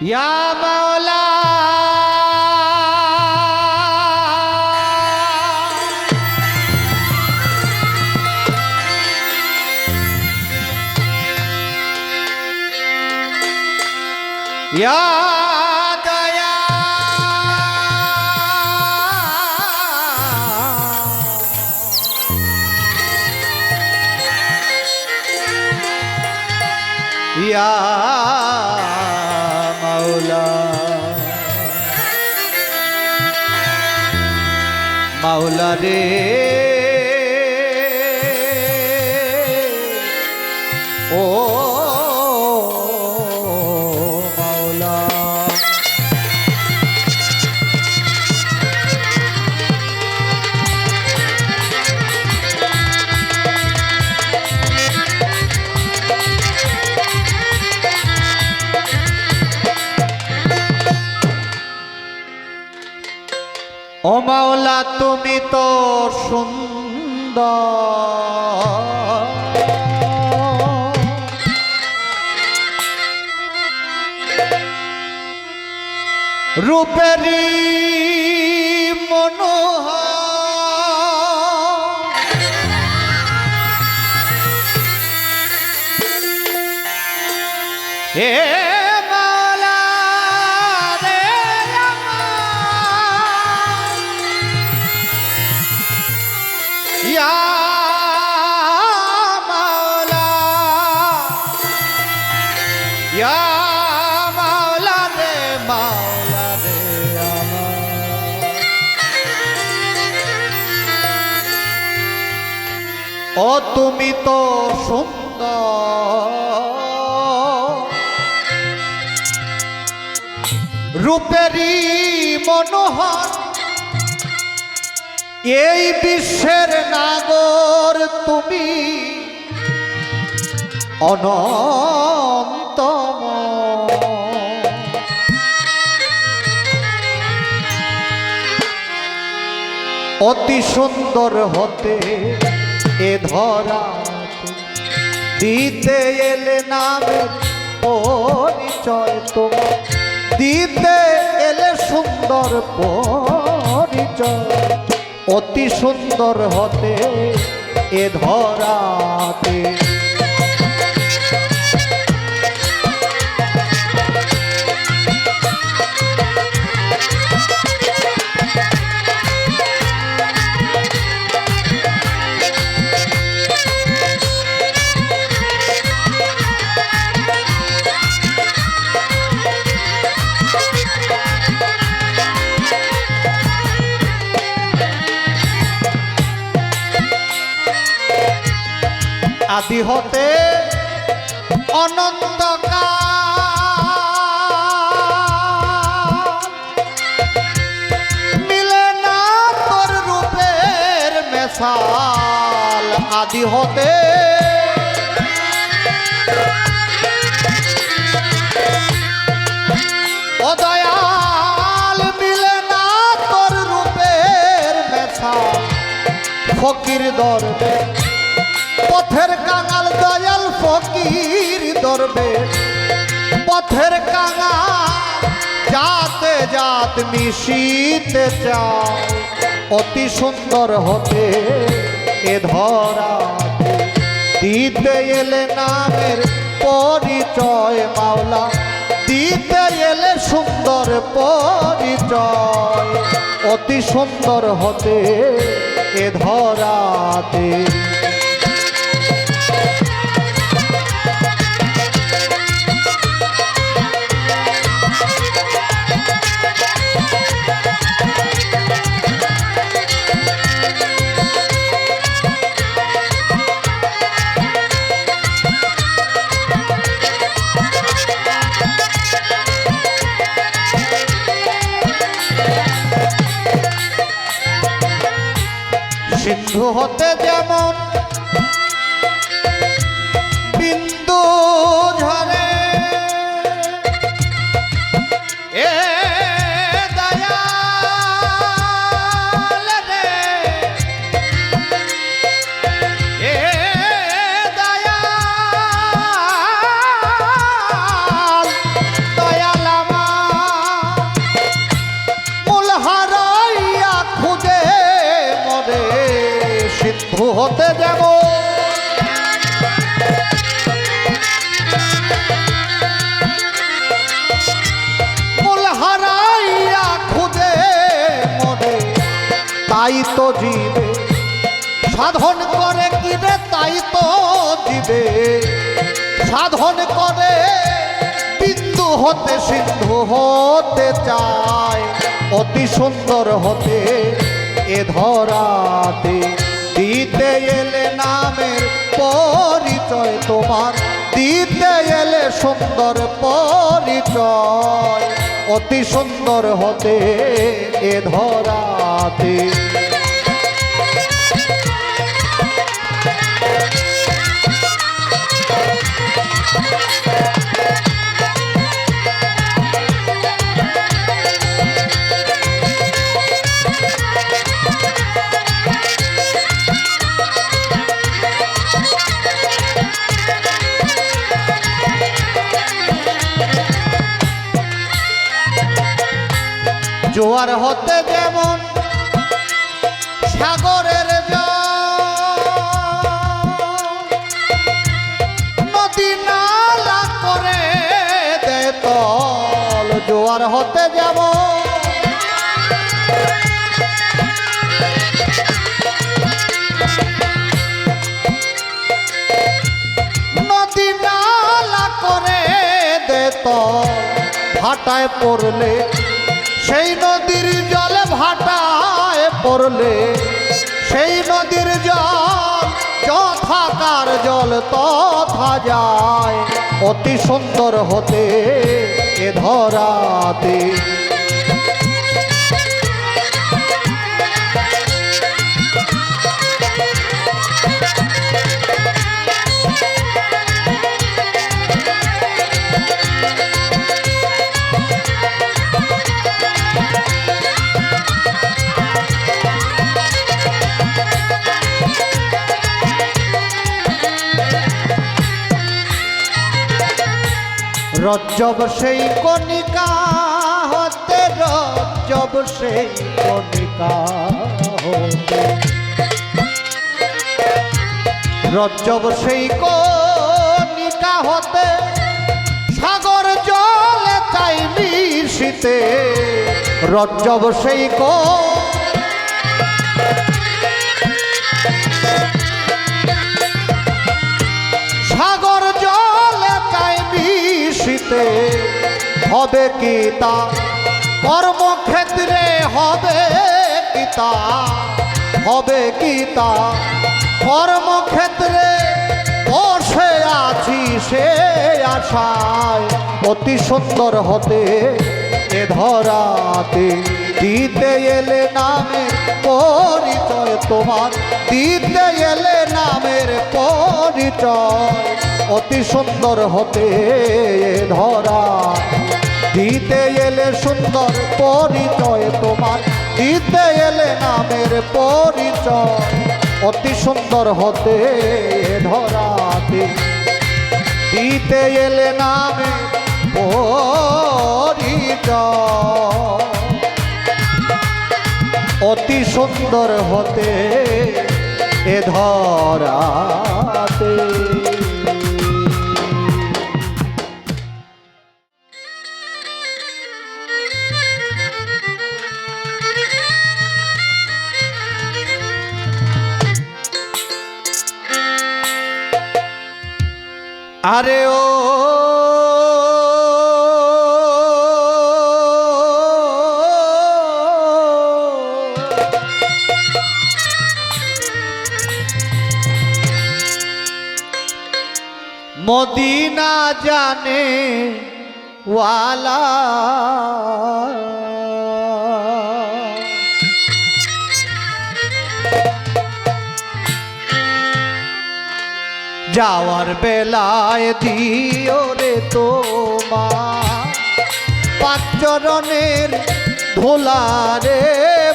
يا مولا يا ديا মাওলা রে। ও মাওলা তুমি তো সুন্দর। রূপেরি মনোহ ও তুমি তো সুন্দর। রূপেরই মনোহর। এই বিশ্বের নাগর তুমি। অনন্তম অতি সুন্দর হতে এ ধরা দিতে এলে নামের পরিচয় তো দিতে এলে সুন্দর পরিচয়। অতি সুন্দর হতে এ ধরাতে। আদি হতে অনন্তকাল। মিলে না তোর রূপের মেশাল আদি হতে। ফকির দরবে। পথের কাঙাল দয়াল ফকির দরবে। পথের কাঙাল যাতে জাত মিশিতে চায়। অতি সুন্দর হতে এ ধরা দিতে এলে নামের পরিচয় মাওলা। দিতে এলে সুন্দর পরিচয়। অতি সুন্দর হতে এ ধরাতে হতে তাই তো জীবে। সাধন করে কিনে তাই তো দিবে সাধন করে বিন্দু হতে, সিন্ধু হতে চায়। অতি সুন্দর হতে এ ধরাতে। দিতে এলে নামের পরিচয় তোমার। দিতে এলে সুন্দর পরিচয়। অতি সুন্দর হতে এ ধরাতে জোয়ার হতে যেমন জোয়ার হতে যাব। নদী নালা করে ভাটায় পড়লে, সেই নদীর জলে ভাটায় পড়লে, সেই নদীর জল যথাকার জল তথা যায়। অতি সুন্দর হতে ধরাতে রজ্জব সেই কণিকা, হতে রজ্জব সেই কণিকা হতে। রজ্জব সেই কণিকা হতে, সাগর জলে তাই মিশিতে। রজ্জব সেই কো হবে কি তা কর্মক্ষেত্রে হবে কি তা হবে কি তা কর্মক্ষেত্রে বসে আছি সে আশায়। অতি সুন্দর হতে এ ধরাতে। দিতে এলে নামে পরিচয় তোমার। দিতে এলে নামের পরিচয়। অতি সুন্দর হতে ধরা দিতে এলে সুন্দর পরিচয় তোমার। দিতে এলে নামের পরিচয়। অতি সুন্দর হতে ধরাতে। দিতে এলে নামে অতি সুন্দর হতে এ ধরাতে আরে ও মদিনা জানে ওয়ালা যাওয়ার বেলায় দিও রে তোমার। পাঁচরণের ধোলারে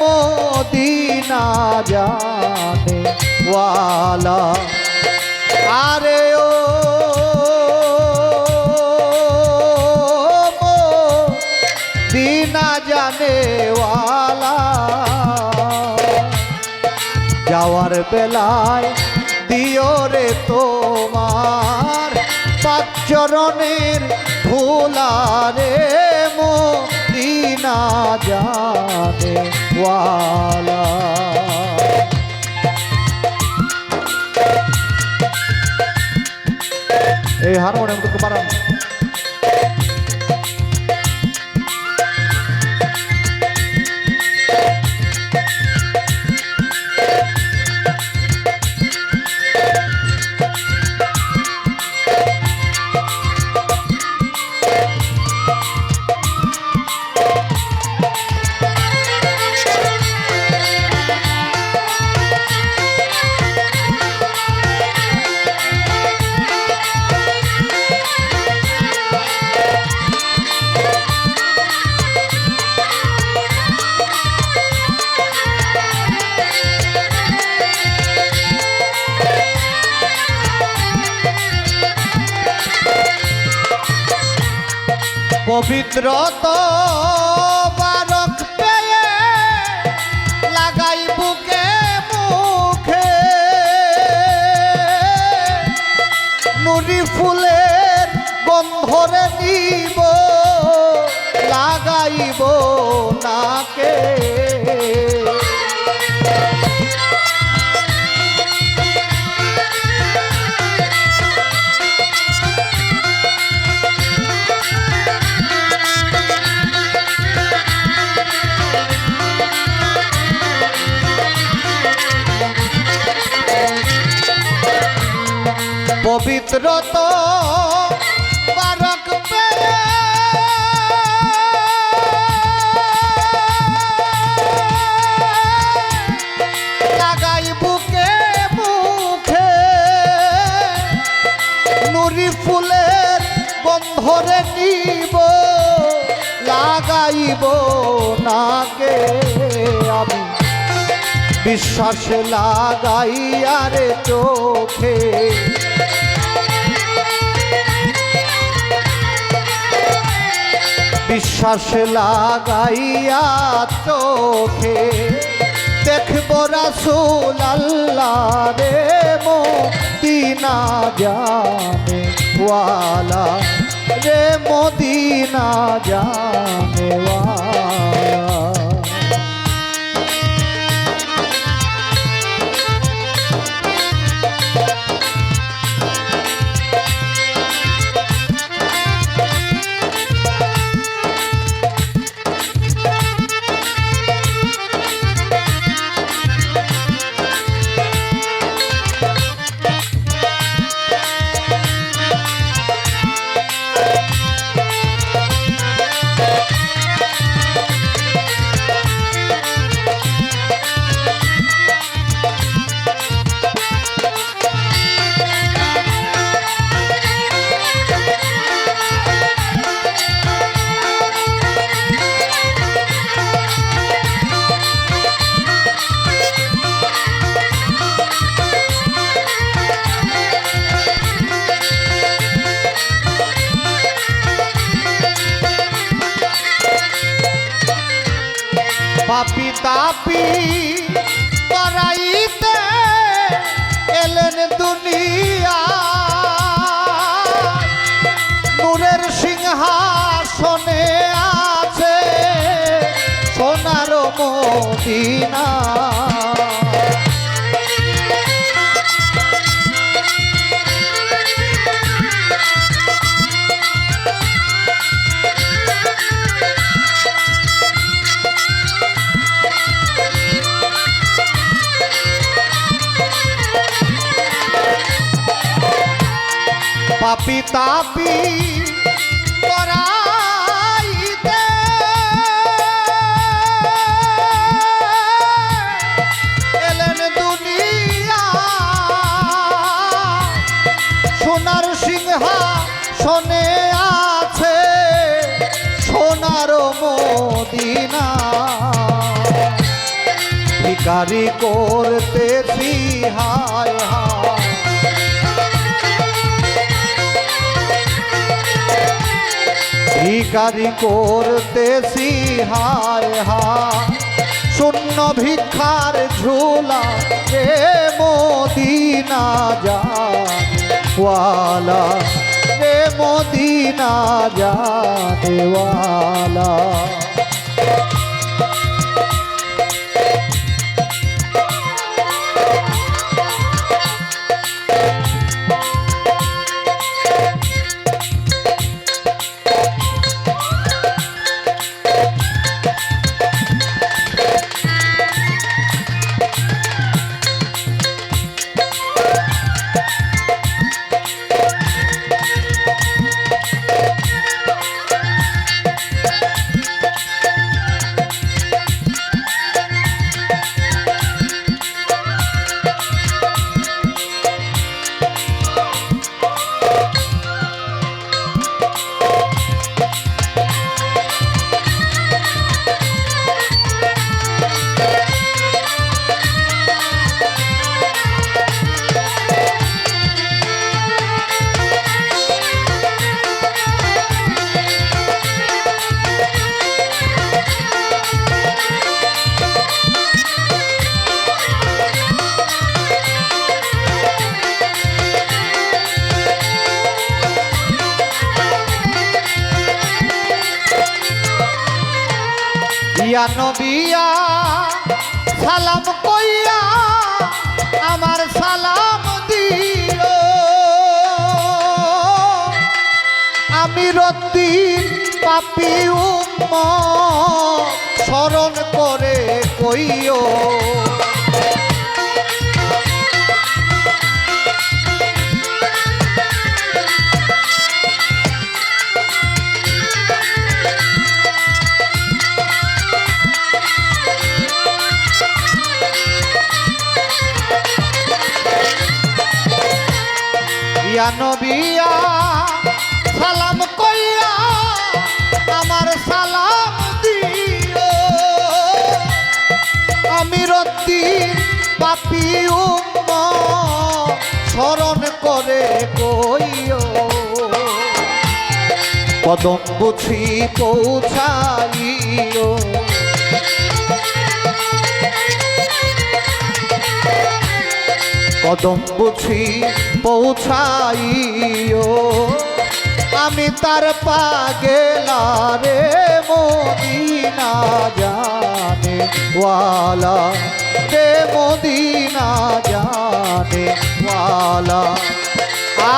মদিনা জানে ওয়ালা। আরে ও দিনা জানে ওয়ালা। যাওয়ার বেলায় দিও রে তোমার পাঁচরণের ভোলারে মো দিনা জানে ওয়ালা। এই হারমোনিয়ামটুকু বাড়ান। পবিত্র পবিত্র তো বারক লাগাই বুকে মুখে নুরি ফুলের গন্ধরে নিব, লাগাইব নাকে আমি। বিশ্বাস লাগাইয়ারে চোখে বিশ্বাস লাগাইয়া চোখে দেখব রাসুল আল্লাহ রে মদিনা জানে ওয়ালা রে মদিনা জানে ওয়ালা মদিনা পাপি তাপি ভিকারি করতে হায় হায়। ভিকারি করতেছি, হায় হায়। শূন্য ভিক্ষার ঝোলা রে মদিনা জানেওয়ালা রে মদিনা জানেওয়ালা ইয়া নবিয়া সালাম কইয়া আমার সালাম দিও আমি রদ্দিন পাপি উম্ম স্মরণ করে কইও। কদম বুঝি পৌঁছাইও কদম বুঝি পৌঁছাইও আমি তার পা গেলারে মদিনা জানে, ওয়ালা রে মদিনা জানে, ওয়ালা।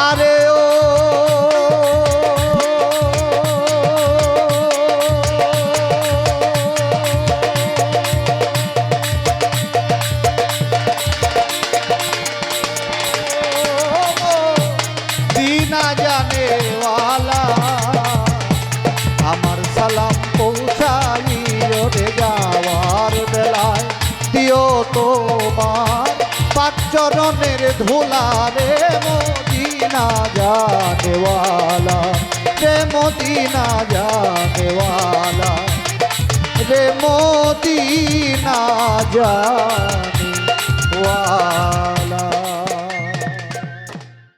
আরে ও ভোলা রে মোদিনা জানেওয়ালা রে মোদিনা জানেওয়ালা রে মোদিনা জানেওয়ালা